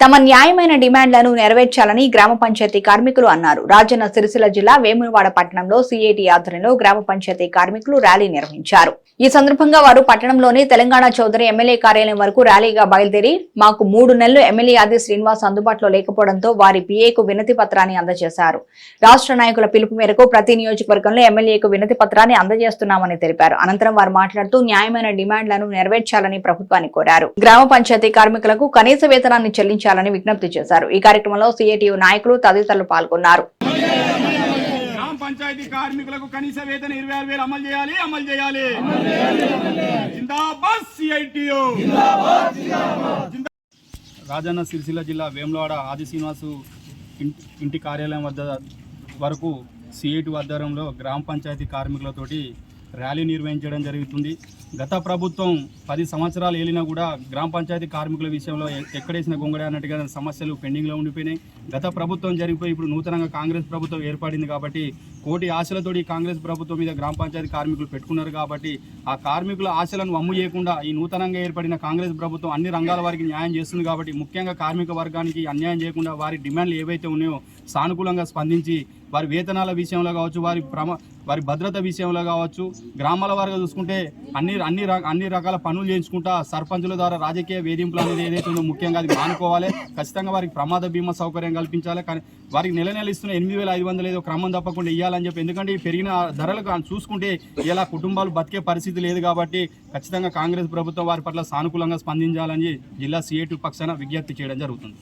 తమ న్యాయమైన డిమాండ్లను నెరవేర్చాలని గ్రామ పంచాయతీ కార్మికులు అన్నారు. రాజన్న సిరిసిల్ల జిల్లా వేములవాడ పట్టణంలో సిఐటి ఆధ్వర్యంలో గ్రామ పంచాయతీ కార్మికులు ర్యాలీ నిర్వహించారు. ఈ సందర్భంగా వారు పట్టణంలోని తెలంగాణ చౌదరి ఎమ్మెల్యే కార్యాలయం వరకు ర్యాలీగా బయలుదేరి మాకు మూడు నెలలు ఎమ్మెల్యే ఆది శ్రీనివాస్ అందుబాటులో లేకపోవడంతో వారి పిఏకు వినతి పత్రాన్ని అందజేశారు. రాష్ట్ర నాయకుల పిలుపు మేరకు ప్రతి నియోజకవర్గంలో ఎమ్మెల్యేకు వినతి పత్రాన్ని అందజేస్తున్నామని తెలిపారు. అనంతరం వారు మాట్లాడుతూ న్యాయమైన డిమాండ్లను నెరవేర్చాలని ప్రభుత్వాన్ని కోరారు. గ్రామ పంచాయతీ కార్మికులకు కనీస వేతనాన్ని చెల్లించాలని విజ్ఞప్తి చేశారు. ఈ కార్యక్రమంలో సిఐటియు నాయకులు తదితరులు పాల్గొన్నారు. గ్రామ పంచాయతీ కార్మికులకు కనీస వేతన ఇరవై ఆరు వేలు అమలు చేయాలి అమలు చేయాలి. జిందాబాద్ సిఐటియు. రాజన్న సిరిసిల్ల జిల్లా వేములవాడ ఆది శ్రీనివాసు ఇంటి ఇంటి కార్యాలయం వద్ద వరకు సిఐటి ఆధ్వర్యంలో గ్రామ పంచాయతీ కార్మికులతోటి ర్యాలీ నిర్వహించడం జరుగుతుంది. గత ప్రభుత్వం పది సంవత్సరాలు ఏలినా కూడా గ్రామ పంచాయతీ కార్మికుల విషయంలో ఎక్కడేసిన గొంగడే అన్నట్టుగా సమస్యలు పెండింగ్లో ఉండిపోయినాయి. గత ప్రభుత్వం జరిగిపోయి ఇప్పుడు నూతనంగా కాంగ్రెస్ ప్రభుత్వం ఏర్పడింది కాబట్టి కోటి ఆశలతోటి కాంగ్రెస్ ప్రభుత్వం మీద గ్రామ పంచాయతీ కార్మికులు పెట్టుకున్నారు కాబట్టి ఆ కార్మికుల ఆశలను వమ్ము చేయకుండా ఈ నూతనంగా ఏర్పడిన కాంగ్రెస్ ప్రభుత్వం అన్ని రంగాల వారికి న్యాయం చేస్తుంది కాబట్టి ముఖ్యంగా కార్మిక వర్గానికి అన్యాయం చేయకుండా వారి డిమాండ్లు ఏవైతే ఉన్నాయో సానుకూలంగా స్పందించి వారి వేతనాల విషయంలో కావచ్చు వారి ప్రమ వారి భద్రత విషయంలో కావచ్చు గ్రామాల వారిగా చూసుకుంటే అన్ని అన్ని అన్ని రకాల పనులు చేయించుకుంటా సర్పంచుల ద్వారా రాజకీయ వేధింపులు అనేది ఏదైతే ఉందో ముఖ్యంగా అది మానుకోవాలి. ఖచ్చితంగా వారికి ప్రమాద బీమా సౌకర్యం కల్పించాలి. కానీ వారికి నెల నెల ఇస్తున్న ఎనిమిది వేల ఐదు వందలు ఏదో క్రమం తప్పకుండా ఇవ్వాలని చెప్పి ఎందుకంటే ఈ పెరిగిన ధరలకు చూసుకుంటే ఇలా కుటుంబాలు బతికే పరిస్థితి లేదు కాబట్టి ఖచ్చితంగా కాంగ్రెస్ ప్రభుత్వం వారి పట్ల సానుకూలంగా స్పందించాలని జిల్లా సిఐటి పక్షాన విజ్ఞప్తి చేయడం జరుగుతుంది.